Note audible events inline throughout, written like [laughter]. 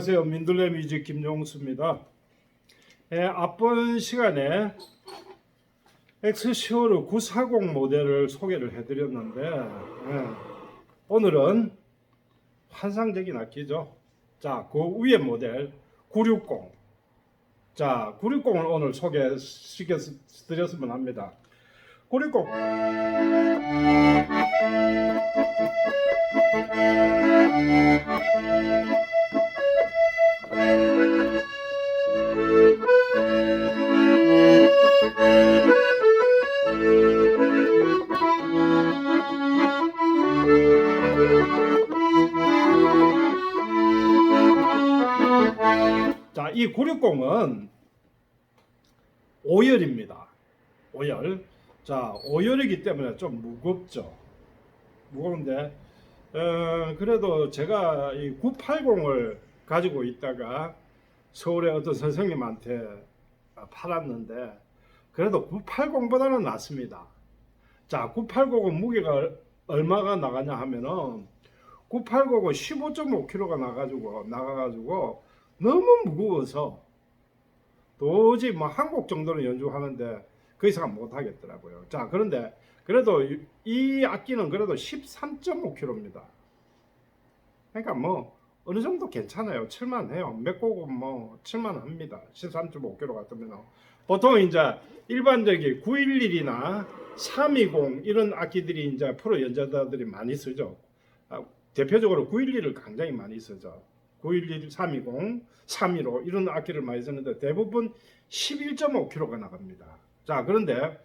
안녕하세요. 민들레 뮤직 김용수입니다. 예, 앞번 시간에 엑스시오르 940 모델을 소개를 해드렸는데 예, 오늘은 환상적인 악기죠. 자, 그 위에 모델 960. 자, 960을 오늘 소개시켜 드렸으면 합니다. 960. 자, 이 960은 5열입니다. 5열. 자, 5열이기 때문에 좀 무겁죠. 무거운데, 어, 그래도 제가 이 980을 가지고 있다가 서울의 어떤 선생님한테 팔았는데, 그래도 980보다는 낫습니다. 자, 980은 무게가 얼마가 나가냐 하면은, 980은 15.5kg가 나가지고, 나가가지고, 너무 무거워서 도저히 뭐한곡 정도는 연주하는데 그 이상은 못 하겠더라고요. 자, 그런데 그래도 이- 이 악기는 그래도 13.5kg입니다. 그러니까 뭐 어느 정도 괜찮아요. 칠만 해요. 몇 곡은 뭐 칠만 합니다. 13.5kg 같으면 보통 이제 일반적인 911이나 320 이런 악기들이 이제 프로 연주자들이 많이 쓰죠. 아, 대표적으로 911을 굉장히 많이 쓰죠. 911, 320, 315 이런 악기를 많이 쓰는데 대부분 11.5kg가 나갑니다. 자 그런데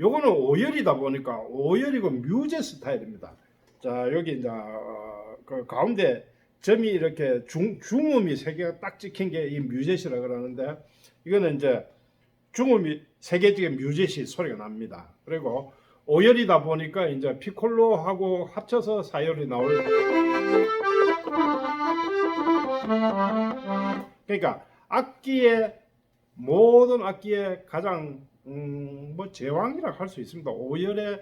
요거는 5열이다 보니까 5열이고 뮤제 스타일입니다. 자 여기 이제 어, 그 가운데 점이 이렇게 중, 중음이 세 개가 딱 찍힌 게 이 뮤젯이라 그러는데 이거는 이제 중음이 세개 중에 뮤젯이 소리가 납니다. 그리고 5열이다 보니까 이제 피콜로하고 합쳐서 4열이 나올 그러니까 악기의 모든 악기의 가장 음, 뭐 제왕이라 할 수 있습니다. 5열에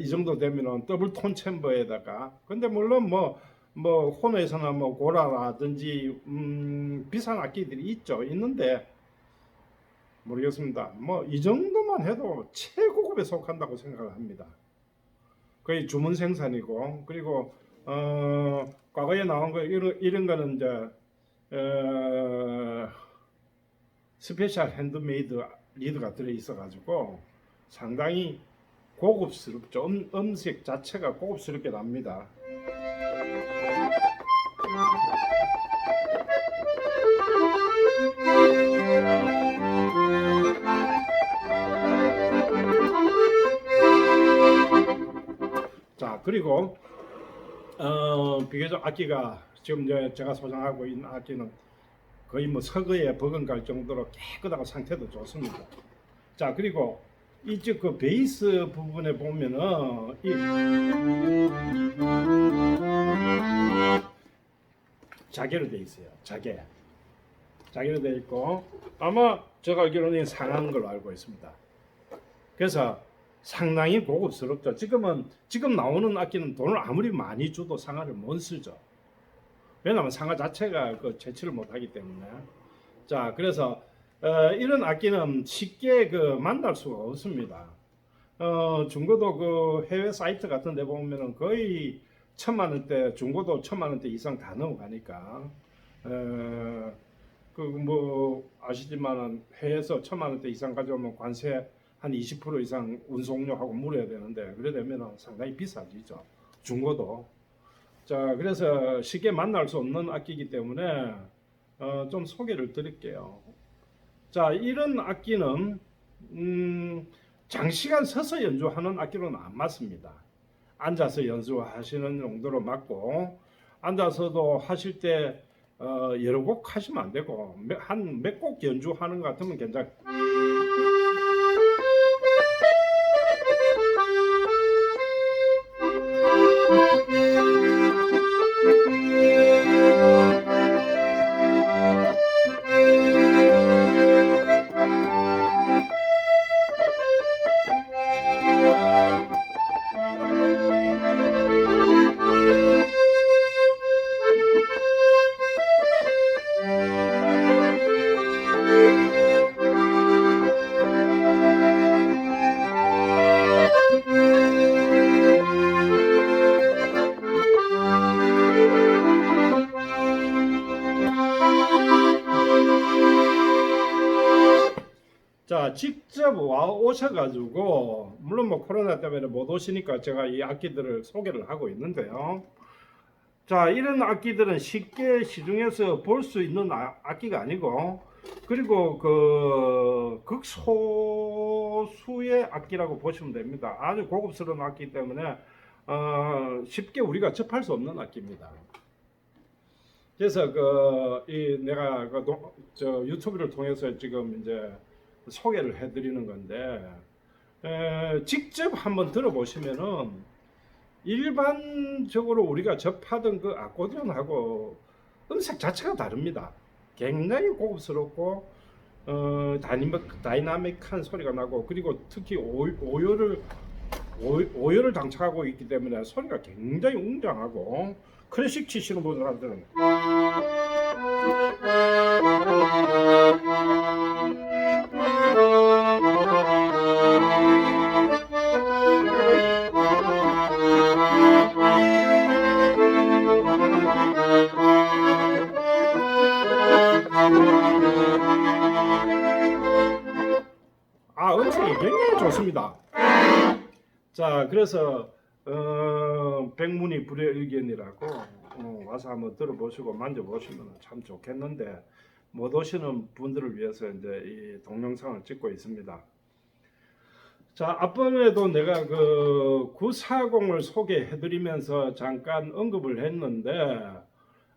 이 정도 되면은 더블 톤 챔버에다가 근데 물론 뭐 뭐 호노에서나 뭐 고라라든지 음, 비싼 악기들이 있죠. 있는데 모르겠습니다. 뭐 이 정도만 해도 최고급에 속한다고 생각을 합니다. 거의 주문 생산이고 그리고 어, 과거에 나온 거 이런, 이런 거는 이제 어, 스페셜 핸드메이드 리드가 들어 있어 가지고 상당히 고급스럽죠. 음, 음색 자체가 고급스럽게 납니다. 자 그리고 어, 비교적 악기가 지금 이제 제가 소장하고 있는 악기는 거의 뭐 서거에 버금갈 정도로 깨끗하고 상태도 좋습니다. 자 그리고 이쪽 그 베이스 부분에 보면은 이 자개로 돼 있어요. 자개. 자개로 돼 있고 아마 제가 알기로는 상한 걸로 알고 있습니다. 그래서 상당히 고급스럽죠. 지금은 지금 나오는 악기는 돈을 아무리 많이 줘도 상하를 못 쓰죠. 왜냐하면 상하 자체가 그 채취를 못하기 때문에. 자, 그래서 어, 이런 악기는 쉽게 그 만날 수가 없습니다. 어, 중고도 그 해외 사이트 같은 데 보면은 거의 천만 원대, 중고도 천만 원대 이상 다 넘어가니까. 어, 그뭐 아시지만은 해외에서 천만 원대 이상 가져오면 관세 한 20% 이상 운송료하고 물어야 되는데 그래 되면 상당히 비싸지죠. 중고도. 자, 그래서 쉽게 만날 수 없는 악기이기 때문에 어, 좀 소개를 드릴게요. 자, 이런 악기는 음, 장시간 서서 연주하는 악기로는 안 맞습니다. 앉아서 연주하시는 정도로 맞고 앉아서도 하실 때 어, 여러 곡 하시면 안 되고 한 몇 곡 연주하는 것 같으면 괜찮. 직접 와 오셔가지고 물론 뭐 코로나 때문에 못 오시니까 제가 이 악기들을 소개를 하고 있는데요. 자 이런 악기들은 쉽게 시중에서 볼 수 있는 아, 악기가 아니고 그리고 그 극소수의 악기라고 보시면 됩니다. 아주 고급스러운 악기 때문에 어, 쉽게 우리가 접할 수 없는 악기입니다. 그래서 그 이 내가 그 노- 저 유튜브를 통해서 지금 이제 소개를 해드리는 건데 에, 직접 한번 들어보시면은 일반적으로 우리가 접하던 그 아코디언하고 음색 자체가 다릅니다. 굉장히 고급스럽고 어, 다이나믹, 다이나믹한 소리가 나고 그리고 특히 오, 오열을 오, 오열을 장착하고 있기 때문에 소리가 굉장히 웅장하고 클래식 치시는 분들한테는 자 그래서 어, 백문이 불여일견이라고 어, 와서 한번 들어보시고 만져보시면 참 좋겠는데 못 오시는 분들을 위해서 이제 이 동영상을 찍고 있습니다. 자 앞번에도 내가 그 940을 소개해드리면서 잠깐 언급을 했는데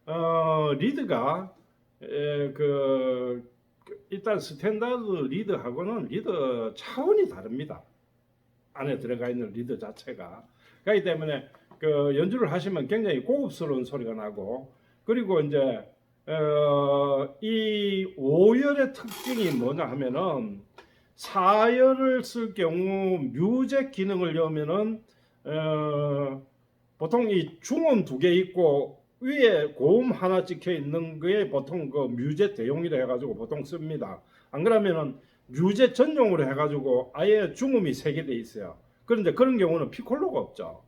어, 리드가 에, 그 일단 스탠다드 리드하고는 리드 차원이 다릅니다. 안에 들어가 있는 리드 자체가 그렇기 때문에 그 연주를 하시면 굉장히 고급스러운 소리가 나고 그리고 이제 어, 이 5열의 특징이 뭐냐 하면은 4열을 쓸 경우 뮤직 기능을 여면은 어, 보통 이 중음 두 개 있고 위에 고음 하나 찍혀 있는 거에 보통 그 뮤제 대용이라 해가지고 보통 씁니다. 안 그러면은 뮤제 전용으로 해가지고 아예 중음이 세개돼 있어요. 그런데 그런 경우는 피콜로가 없죠.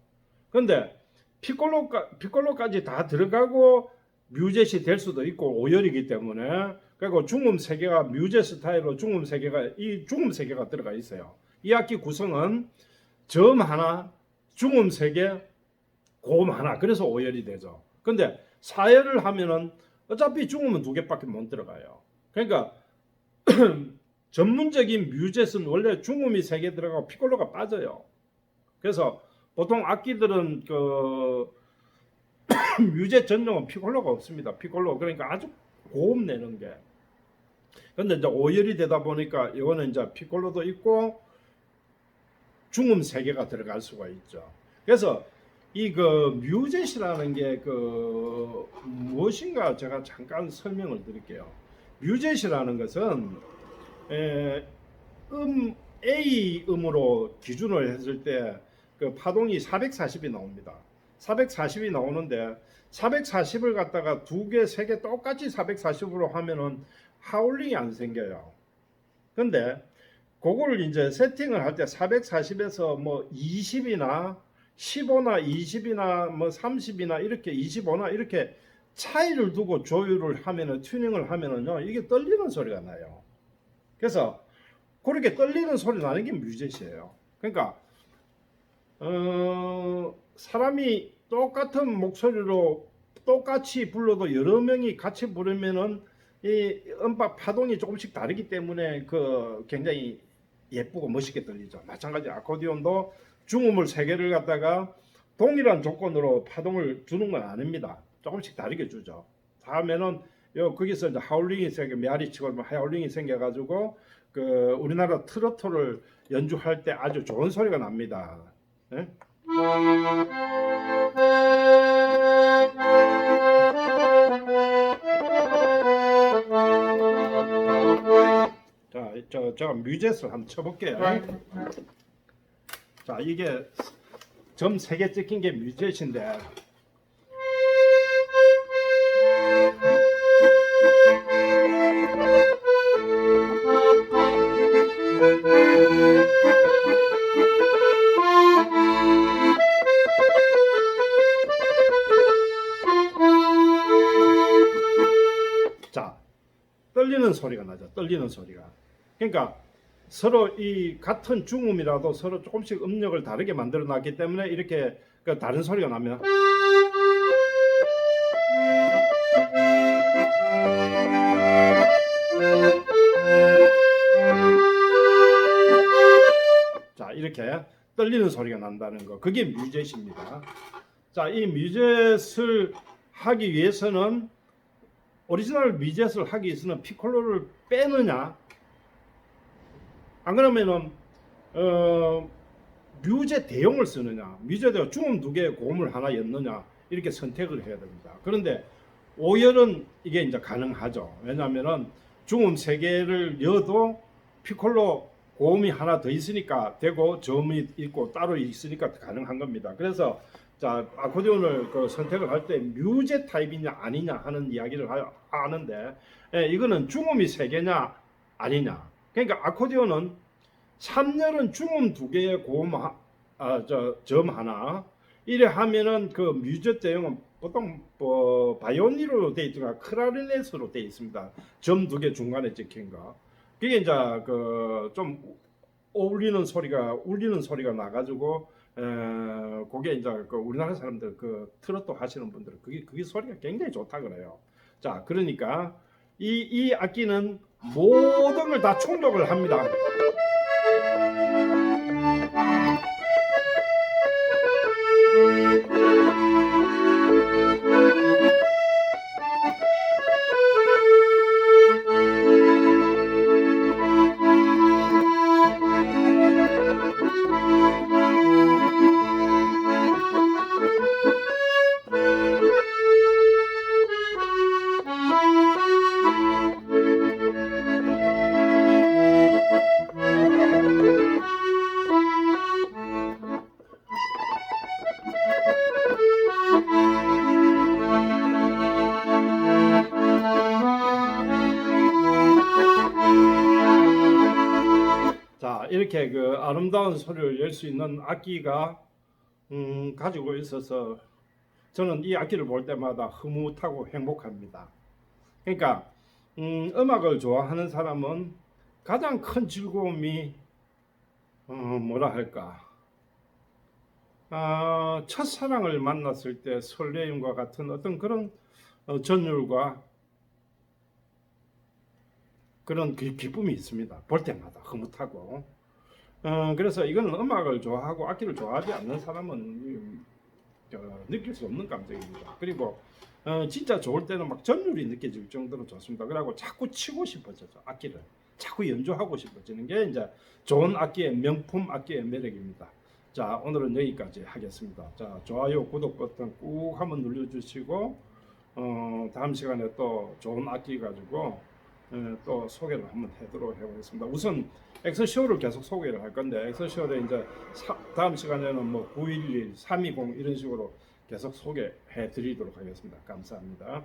그런데 피콜로까 피콜로까지 다 들어가고 뮤젯이 될 수도 있고 오열이기 때문에 그리고 중음 세 개가 뮤제 스타일로 중음 세 개가 이 중음 세 개가 들어가 있어요. 이 악기 구성은 점 하나, 중음 세 개, 고음 하나. 그래서 오열이 되죠. 근데 사열을 하면은 어차피 중음은 두 개밖에 못 들어가요. 그러니까 [clears throat] 전문적인 뮤젯은 원래 중음이 세 개 들어가고 피콜로가 빠져요. 그래서 보통 악기들은 그 [coughs] 뮤젯 전용은 피콜로가 없습니다. 피콜로 그러니까 아주 고음 내는 게. 근데 이제 오열이 되다 보니까 이거는 이제 피콜로도 있고 중음 세 개가 들어갈 수가 있죠. 그래서 이 그 뮤젯이라는 게 그 무엇인가 제가 잠깐 설명을 드릴게요. 뮤젯이라는 것은 에, 음 A 음으로 기준을 했을 때 그 파동이 440이 나옵니다. 440이 나오는데 440을 갖다가 두 개, 세 개 똑같이 440으로 하면은 하울링이 안 생겨요. 근데 그거를 이제 세팅을 할 때 440에서 뭐 20이나 15나 20이나 뭐 30이나 이렇게 25나 이렇게 차이를 두고 조율을 하면은 튜닝을 하면은요 이게 떨리는 소리가 나요. 그래서 그렇게 떨리는 소리 나는 게 뮤젯이에요. 그러니까 어, 사람이 똑같은 목소리로 똑같이 불러도 여러 명이 같이 부르면은 이 음박 파동이 조금씩 다르기 때문에 그 굉장히 예쁘고 멋있게 들리죠. 마찬가지 아코디온도 중음을 세 개를 갖다가 동일한 조건으로 파동을 주는 건 아닙니다. 조금씩 다르게 주죠. 다음에는 요 거기서 이제 하울링이 생겨 메아리 치고 뭐 하울링이 생겨가지고 그 우리나라 트로트를 연주할 때 아주 좋은 소리가 납니다. 예? 자, 저 제가 뮤젯을 한번 쳐볼게요. 자, 이게 점 세 개 찍힌 게 뮤젯인데. 떨리는 소리가. 그러니까 서로 이 같은 중음이라도 서로 조금씩 음력을 다르게 만들어 놨기 때문에 이렇게 그 다른 소리가 나면 자 이렇게 떨리는 소리가 난다는 거 그게 뮤젯입니다. 자이 뮤젯을 하기 위해서는 오리지널 뮤젯을 하기 위해서는 피콜로를 빼느냐 안 그러면은 어 뮤제 대용을 쓰느냐 뮤제대가 중음 두 개의 고음을 하나 였느냐 이렇게 선택을 해야 됩니다. 그런데 오열은 이게 이제 가능하죠. 왜냐하면은 중음 세 개를 여도 피콜로 고음이 하나 더 있으니까 되고 저음이 있고 따로 있으니까 가능한 겁니다. 그래서 자 아코디온을 그 선택을 할 때 뮤제 타입이냐 아니냐 하는 이야기를 하, 하는데 예, 이거는 중음이 세 개냐 아니냐. 그러니까 아코디온은 3열은 중음 두 개의 고음 하, 아, 저, 점 하나 이래 하면은 그 뮤제 대용은 보통 뭐 바이올린으로 돼 있거나 크라리넷으로 돼 있습니다. 점 두 개 중간에 찍힌 거. 그게 이제 그 좀 어울리는 소리가 울리는 소리가 나가지고 에, 그게 이제 그 우리나라 사람들 그 트로트 하시는 분들은 그게 그게 소리가 굉장히 좋다 그래요. 자 그러니까 이 이 악기는 모든 걸 다 충족을 합니다. 아름다운 소리를 낼 수 있는 악기가 음, 가지고 있어서 저는 이 악기를 볼 때마다 흐뭇하고 행복합니다. 그러니까 음, 음악을 좋아하는 사람은 가장 큰 즐거움이 어, 뭐라 할까 아, 첫사랑을 만났을 때 설레임과 같은 어떤 그런 어, 전율과 그런 기, 기쁨이 있습니다. 볼 때마다 흐뭇하고. 어, 그래서 이거는 음악을 좋아하고 악기를 좋아하지 않는 사람은 음, 저, 느낄 수 없는 감정입니다. 그리고 어, 진짜 좋을 때는 막 전율이 느껴질 정도로 좋습니다. 그리고 자꾸 치고 싶어져죠 악기를. 자꾸 연주하고 싶어지는 게 이제 좋은 악기의 명품 악기의 매력입니다. 자 오늘은 여기까지 하겠습니다. 자 좋아요 구독 버튼 꾹 한번 눌러주시고 어, 다음 시간에 또 좋은 악기 가지고 예, 또 소개를 한번 해도록 해보겠습니다. 우선 엑소쇼를 계속 소개를 할 건데 엑소쇼를 이제 사- 다음 시간에는 뭐 911, 320 이런 식으로 계속 소개해 드리도록 하겠습니다. 감사합니다.